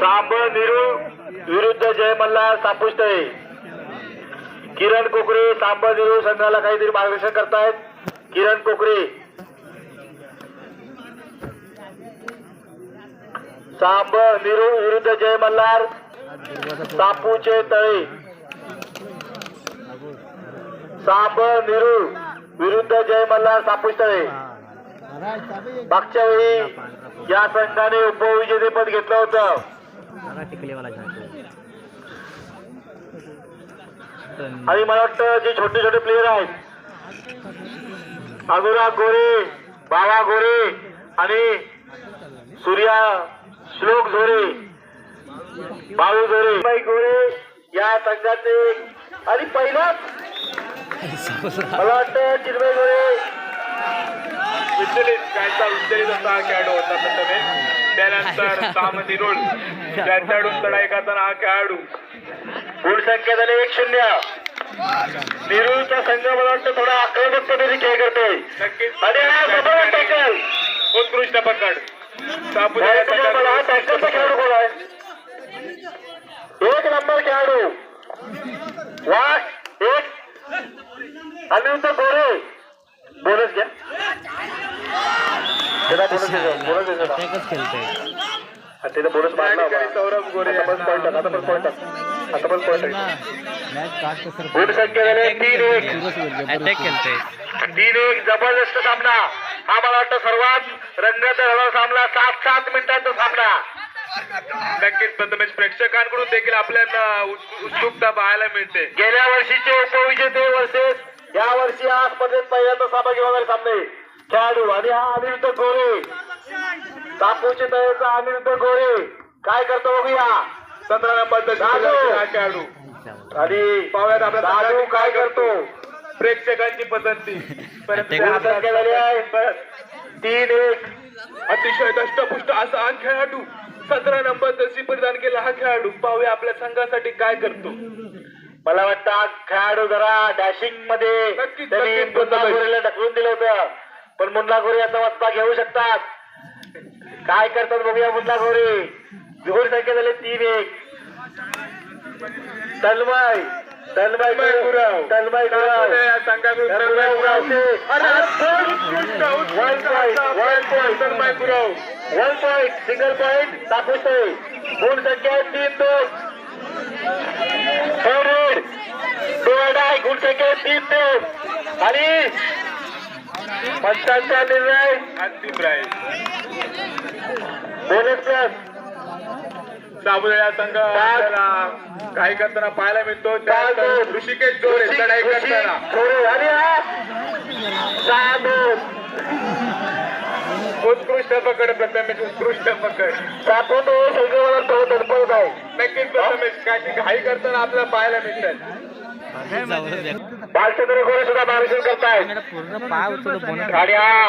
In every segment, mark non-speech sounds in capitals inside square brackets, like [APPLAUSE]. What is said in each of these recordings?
सांब निरू विरुद्ध जय मल्हार सापुष्टळे किरण कोकरे सांब निरू संघाला काहीतरी मार्गदर्शन करतायत. किरण कोकरे. सांब निरू विरुद्ध जय मल्हार सापूचे तळे. सांब निरू विरुद्ध जय मल्हार सापूस तळे मागच्या वेळी या संघाने उपविजेतेपद घेतलं होतं. टिकलेवाला झाडतो आणि मला वाटतं जे छोटे छोटे प्लेयर आहेत अनुराग गोरे बाबा गोरे आणि सूर्या श्लोक झोरे बाळू झोरे बाई गोरे या संघाचे आणि पहिलाच. [LAUGHS] मला वाटतं चिन्मय गोरे विचलित कायचा विचलित असा हा खेळाडू होता प्रथमे त्यानंतर [LAUGHS] साम निरोळ त्यांच्याकडून लढाई करताना हा खेळाडू. गुण संख्या झाली एक शून्य. नेहरूचा संघ मला वाटतं थोडा आक्रमक पद्धतीने खेळ करतोय. नक्कीच. आणि हा टॅकल उत्कृष्ट पकड. सापुतारा मला हा टॅकलचा खेळाडू कोण आहे? एक नंबर खेळाडू. वा एक. अनिरुद्ध गोरे. बोनस घ्या. खेळतोय. सौरभ गोरे तीन एक. अटॅक खेळतोय. तीन एक जबरदस्त सामना. हा मला वाटतं सर्वात रंगत सामना. सात सात मिनिटांचा सामना. नक्कीच प्रथमेश प्रेक्षकांकडून देखील आपल्याला उत्- उत्सुकता पाहायला मिळते. गेल्या वर्षीचे उपविजेते वर्सेस या वर्षी या स्पर्धेत पहिल्यांदा सहभागी होणारे सामने. खेळाडू आणि हा अनिरुद्ध गोरे. तापूचे तळेचा अनिरुद्ध गोरे. काय करतो बघूया. सतरा नंबर. हा खेळाडू. आणि पाहुयात आपल्या दादू काय करतो? प्रेक्षकांची पसंती. झाली आहे तीन एक. अतिशय दष्टपुष्ट असा हा खेळाडू. सतरा नंबर तशी परिधान केला हा खेळाडू. पाहूया आपल्या संघासाठी काय करतो. मला वाटतं हा खेळाडू जरा डॅशिंगमध्ये नक्कीच, त्यांनी नक्कीच ढकलून दिलं होतं. पण मुन्ना गोरे याचा वचपा घेऊ शकतात. काय करतात बघूया मुन्ना गोरे जोर संख्या झाले तीन एक. Tanmay Tanmay Tanmay Gurav Tanmay One point, one point. One point single point तापुसते गुण संख्या आहे तीन दोन फोर दोन आहे गुण संख्या आहे तीन दोन आणि पंचांचा निर्णय अंतिम राहील बोनस प्लस. संघ आपल्याला काही करताना पाहायला मिळतो. त्यानंतर ऋषिकेश जोरे लढाई करताना. उत्कृष्ट पकड प्रथमेश. उत्कृष्ट पकड. नक्कीच प्रथमेश काही घाई करताना आपल्याला पाहायला मिळतात पूर्ण बोनस आणि हा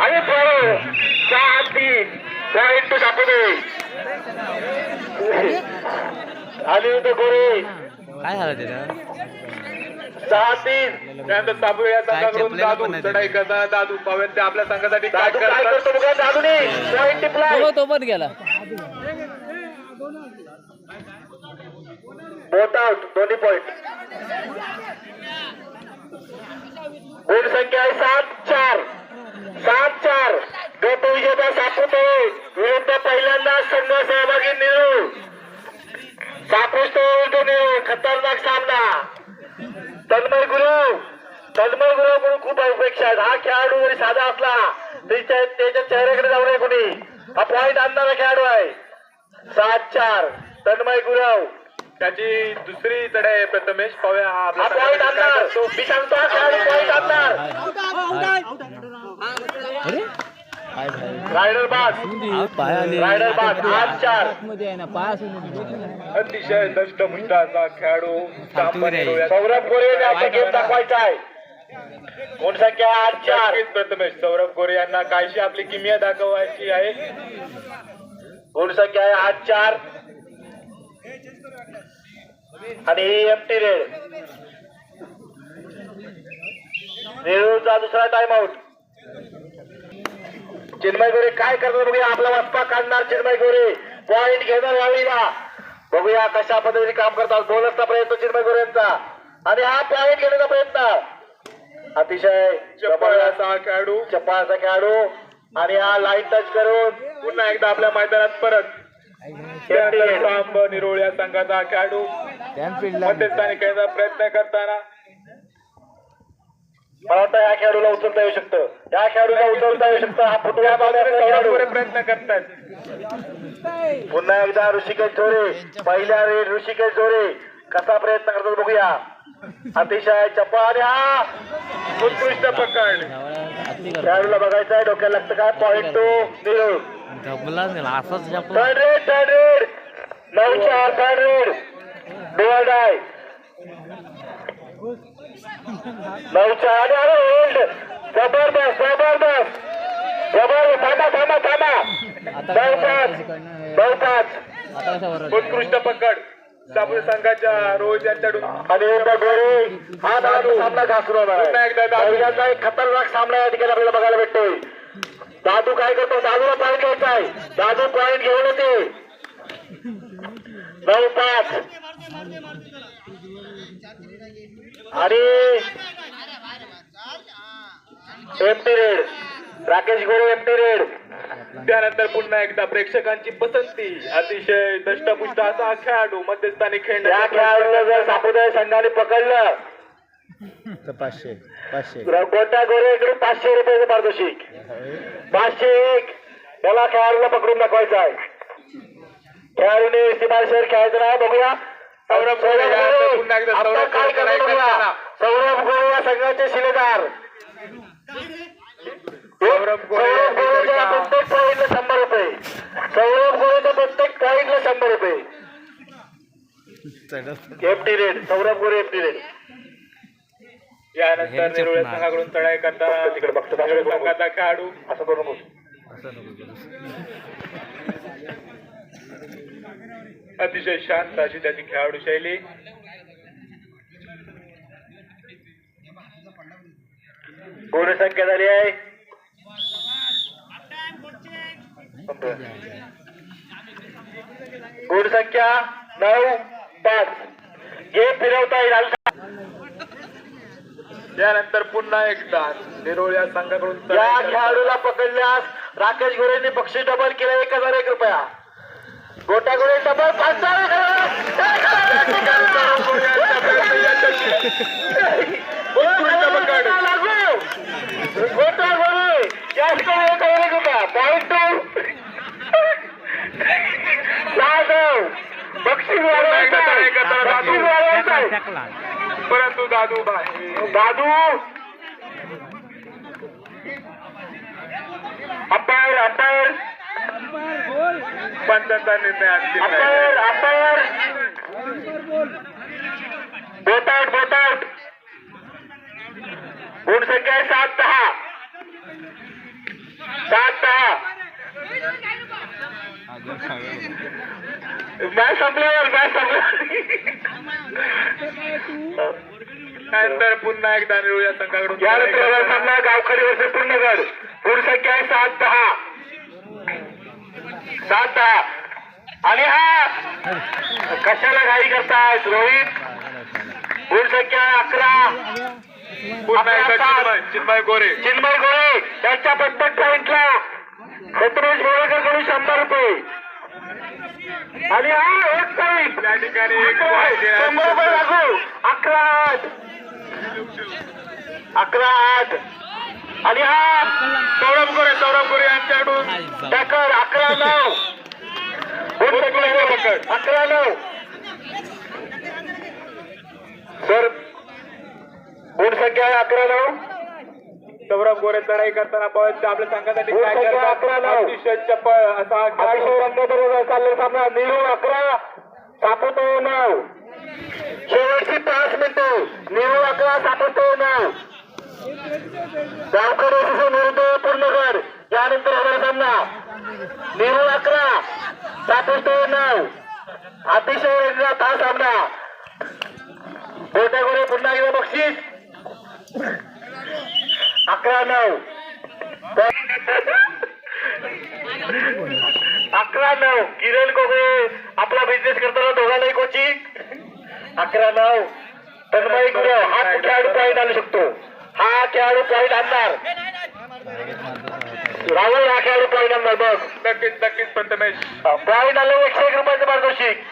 आणि बरो सहा तीन पॉईंट टाकू दे आणि तो गोरे. काय झालं त्याचं? सहा तीन. त्यानंतर संघाकडून दादू लढाई करताना दादू पाहूयात ते आपल्या संघासाठी काय करतो बघा दादूने. पॉईंट टिपलाय तो पण गेला. बोट आउट दोन्ही पॉइंट गुण संख्या आहे सात चार. सात चार. गट विजेता सापुतो विरुद्ध पहिल्यांदा संघ सहभागी निळू. सापूस विरुद्ध उलटून खतरनाक सामना. तन्मय गुरु. तन्मय गुरु कडून खूप अपेक्षा आहेत. हा खेळाडू जरी साधा असला तरी त्याच्या चेहऱ्याकडे जाऊ नये कोणी. हा पॉईंट आणणारा खेळाडू आहे. सात चार. तन्मय गुरव. त्याची दुसरी लढाई आहे प्रथमेश. पाहूया हा आपल्या हा पॉईंट आणणार. करतो. मी सांगतो हा खेळाडू पॉईंट आणणार. अरे? काय झालं रायडर बाद रायडर बाद आठ चार. मध्ये आहे ना पाय असून अतिशय दष्टपुष्ट असा खेळाडू. सौरभ गोरे याचा गेम दाखवायचा आहे. गुण संख्या आठ चार. प्रथमेश. सौरभ गोरे यांना काहीशी आपली किमया दाखवायची आहे. गुण संख्या आहे? आठ चार. आणि ही एमटी रेड नेहरूचा दुसरा टाइम आउट चिन्मय गोरे काय करतात बघूया? आपला वस्पा काढणार चिन्मय गोरे. पॉइंट घेणार यावेळीला बघूया कशा पद्धतीने काम करतात. बोनसचा प्रयत्न चिन्मय गोरे यांचा आणि हा पॉइंट घेण्याचा प्रयत्न. अतिशय चपळ असा हा खेळाडू असा खेळाडू आणि हा लाईन टच करून पुन्हा एकदा आपल्या मैदानात परत. सांब निरोळ या संघाचा खेळाडू. मध्यस्थानी खेळण्याचा प्रयत्न करताना. मला वाटतं या खेळाडूला उचलता येऊ शकतं. या खेळाडूला उचलता येऊ शकतं. हा गोरे प्रयत्न करतात. पुन्हा एकदा ऋषिकेश जोरे. पहिल्या रेड ऋषिकेश जोरे. कसा प्रयत्न करतात बघूया. अतिशय चप्पा आणि हा उत्कृष्ट पकड. खेळाडूला बघायचं आहे. डोक्याला लागतं काय पॉईंट टू निरोड जमलाच नाही असाच जपला डोअर डाय. नऊ चार आणि अरे होल्ड जबरदस्त जबरदस्त. जबरदस्त थांबा थांबा थांबा. नऊ पाच नऊ पाच उत्कृष्ट पकड. साबू संघाच्या रोज यांच्याकडून आणि एकदा गोरे हा दादू सामना घासून होणार एकदा एक खतरनाक सामना या ठिकाणी आपल्याला बघायला भेटतोय. दादू काय करतो दादूला पॉईंट घ्यायचा आहे दादू पॉईंट घेऊन येते. नऊ पाच. आणि empty raid. Rakesh Gore empty raid. त्यानंतर पुन्हा एकदा प्रेक्षकांची पसंती. अतिशय दष्टपुष्ट असा खेळाडू मध्यस्थानी या खेळण्याचा खेळाडूला जर सापुदाय संघाने पकडलं. पाचशे पाचशे. गोटा गोरे इकडून पाचशे रुपयाचं पारितोषिक. पाचशे एक. याला खेळाडूला पकडून दाखवायचं आहे. खेळाडूने सीमाशेर खेळायचं नाही बघूया. सौरभ गोरे या संघाचे शिलेदार. सौरभ गोरे या सौरभ गोरेच्या प्रत्येक पॉईंटला शंभर रुपये. सौरभ गोरेच्या प्रत्येक पॉईंटला शंभर रुपये. FT rate Saurabh Gore FT रेट यानंतर हेरच्या निरोळे. संघाकडून चढाई करताना तिकडे बघतो. निरोळे संघाचा खेळाडू असं करू नको अतिशय शांत अशी त्याची खेळाडू शैली. गुण संख्या झाली आहे. गुण संख्या नऊ पाच. गेम फिरवता येईल त्यानंतर पुन्हा एकदा निरोळ या संघाकडून या खेळाडूला पकडल्यास राकेश गोरेंनी बक्षीस डबल केलं एक हजार एक रुपया. गोटा गोरे डबल गोरे. गोटा गोरे जास्त एक हजार एक रुपया. Point two Jadhav. बक्षीस वाढवायचं. बक्षीस वाढवायचं आहे. परंतु दादू बाहेर. दादू! Umpire umpire! पंचांचा निर्णय नाही. अंपायर बोट आउट बोट आउट! गुण संख्या आहे सात दहा. सात दहा. मॅच संपल्यावर मॅच संपल्यावर. त्यानंतर पुन्हा एकदा निरोळ या संघाकडून करताना सामना गावखडी वर्सेस पूर्णगड गुण संख्या आहे सात दहा. सात दहा. आणि हा कशाला घाई करतायत? रोहित? संख्या आहे अकरा. पुन्हा एकदा चिन्मय गोरे. चिन्मय गोळे त्यांच्या प्रत्येक पॉइंटला सत्रेश गोळेकरकडून शंभर रुपये. आणि हा एक पॉईंट त्या ठिकाणी एक point देण्यात शंभर रुपये लागू. अकरा आठ अकरा आठ आणि हा सौरभ गोरे सौरभ गोरे यांच्याकडून टकर अकरा नऊ. अकरा नऊ. सर गुण संख्या आहे अकरा नऊ? सौरभ गोरे चढाई करताना पळत आपल्या संघासाठी काय करतात. अतिशय चपळ असा अतिशय रंगबरोबर चाललेला सामना. निळू अकरा. सापतो नऊ. शेवटची पाच मिनिटं. निळू अकरा सापतो नऊ. गावकर विरुद्ध पूर्णगड. यानंतर होणार सामना. निळू अकरा सापतो नऊ. अतिशय रंगात हा सामना. गोट्यागोरे पुन्हा एकदा बक्षीस. अकरा नऊ. अकरा नऊ. किरण गोगो आपला बिझनेस करताना दोघांनाही कोचिंग अकरा नऊ. तन्मय गुरव हा खेळाडू पॉईंट आणू शकतो? हा खेळाडू पॉईंट आणणार? राहुल हा खेळाडू पॉईंट आणणार? बघ नक्कीच नक्कीच प्रथमेश पॉईंट आलं एकशे एक रुपयाचं पारितोषिक.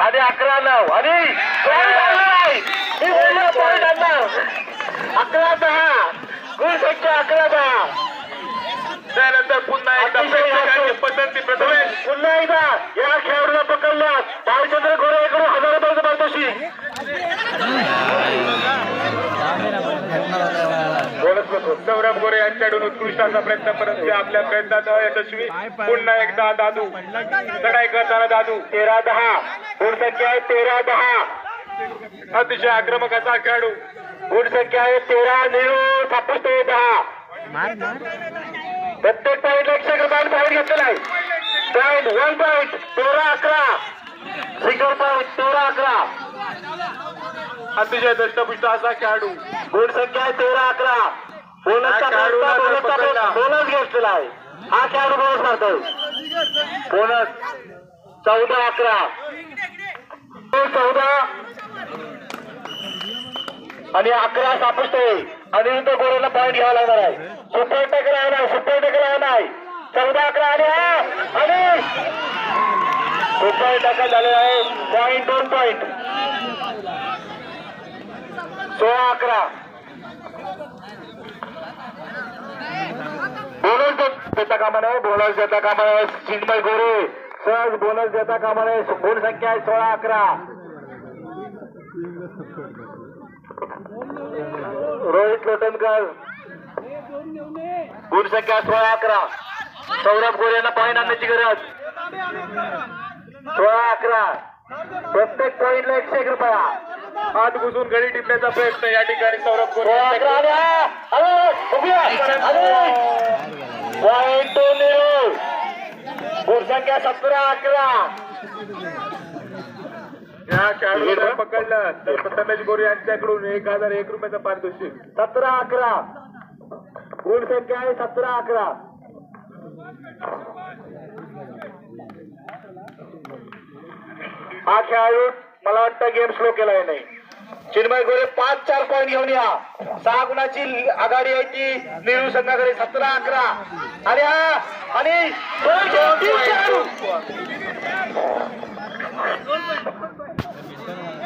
आणि अकरा नऊ. आणि पॉईंट आलं नाही. मी बोललो पॉईंट आणणार. अकरा दहा. संख्या अकरा दहा त्यानंतर पुन्हा एकदा प्रेक्षकांची. पसंती प्रथमेश पुन्हा एकदा या खेळाडूला पकडल्यास भालचंद्र गोरे कडून हजार रुपयाचं पारितोषिक सौरभ गोरे यांच्याकडून उत्कृष्ट असा प्रयत्न परंतु आपल्या प्रयत्नात यशस्वी. पुन्हा एकदा दादू. चढाई करताना दादू. तेरा दहा. गुण संख्या आहे तेरा दहा. अतिशय आक्रमक असा खेळाडू. गुण संख्या आहे तेरा निळू सापुसते दहा प्रत्येक पॉईंट एकशे रुपयाला पॉईंट घेतलेला आहे. पॉईंट वन पॉईंट तेरा अकरा. सिंगल पॉईंट तेरा अकरा. अतिशय दष्टपुष्ट असा खेळाडू. गुण संख्या आहे तेरा अकरा. बोनसचा खेळाडू बोनसचा-. बोनस घेतलेला आहे. हा खेळाडू बोनस मारतोय. बोनस. चौदा अकरा. चौदा. आणि अकरा सापष्टे आणि तो गोरेला पॉईंट घ्यावा लागणार आहे. सुपर टॅकल आहे नाही सुपर टॅकल आहे नाही. चौदा अकरा आणि आणि सुपर टॅकल झाले आहे. पॉईंट दोन पॉईंट सोळा अकरा. बोनस देता कामा नये बोनस देता कामा नये. चिन्मय गोरे सहज बोनस देता कामा नये. गुण संख्या आहे सोळा अकरा. रोहित लोटनकर गुण संख्या सोळा अकरा. सौरभ गोरे यांना पॉईंट आणण्याची गरज. सोळा अकरा. प्रत्येक पॉईंटला एकशे एक रुपया. हात घुसून गडी टिपण्याचा प्रयत्न या ठिकाणी सौरभ गोरे. पॉईंट टू निळू गुण संख्या सतरा अकरा. या खेळाडूला पकडलं. तर प्रथमेश गोरे यांच्याकडून एक हजार एक रुपयाचं पारितोषिक. सतरा अकरा. गुण संख्या आहे सतरा अकरा. हा खेळाडू मला वाटतं गेम स्लो केलाय नाही. चिन्मय गोरे पाच चार पॉईंट घेऊन या. सहा गुणाची आघाडी आहे ती. निळू संघाकडे सतरा अकरा. आणि हा आणि दोन खेळ, तीन खेळाडू.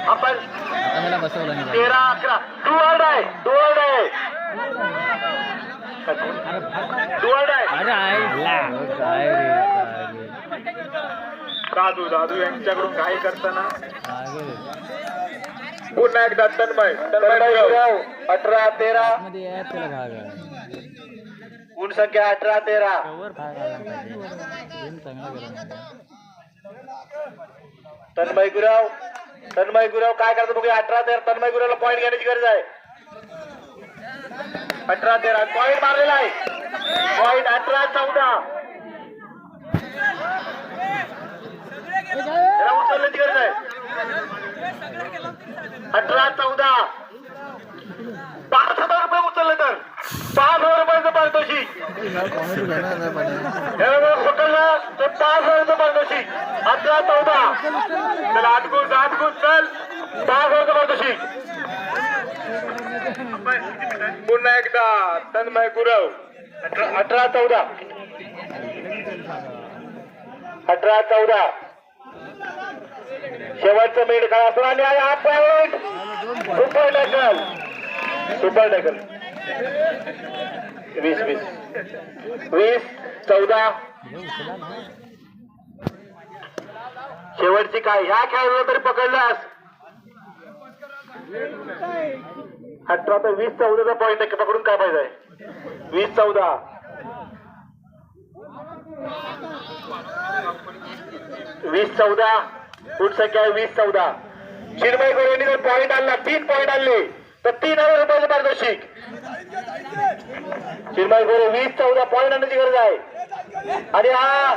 आपण तेरा अकरा. डुअर्ड आहे डुअर्ड आहे. डुअर्ड आहे. दादू दादू यांच्याकडून काही करताना. पुन्हा एकदा तन्मय तन्मय तन्मय गुरव. गुरव, अठरा तेरा. गुण संख्या अठरा तेरा. तन्मय गुरव. तन्मय गुरव काय करतो बघूया? अठरा तेरा. तन्मय गुरवला पॉईंट घेण्याची गरज आहे. अठरा तेरा. पॉईंट मारलेला आहे. पॉईंट अठरा चौदा. उचलण्याची गरज आहे. अठरा चौदा पाच हजार रुपये उचलले तर पाच हजार रुपयाचं पारितोषिक. याला पकडलं तर पाच हजारचं पारितोषिक. अठरा चौदा. चल आठ गुण चल. पाच हजारचं पारितोषिक. पुन्हा एकदा तन्मय गुरव. अठरा चौदा. अठरा चौदा. शेवटचं मिनिट काय असणार आणि आपण सुपर टॅकल. Super tackle. वीस वीस. वीस चौदा. शेवटची काय? ह्या खेळाडूला तरी पकडलास. अठरा तर वीस चौदाचा पॉईंट आहे. पकडून काय पाहिजे आहे? वीस चौदा. वीस चौदा. फूट संख्या आहे वीस चौदा. चिन्मय गोरेंनी जर पॉईंट आणला तीन पॉईंट आणले. तर तीन हजार रुपयाचं पारितोषिक चिन्मय गोरे वीस चौदा पॉईंट आणण्याची गरज आहे. आणि हा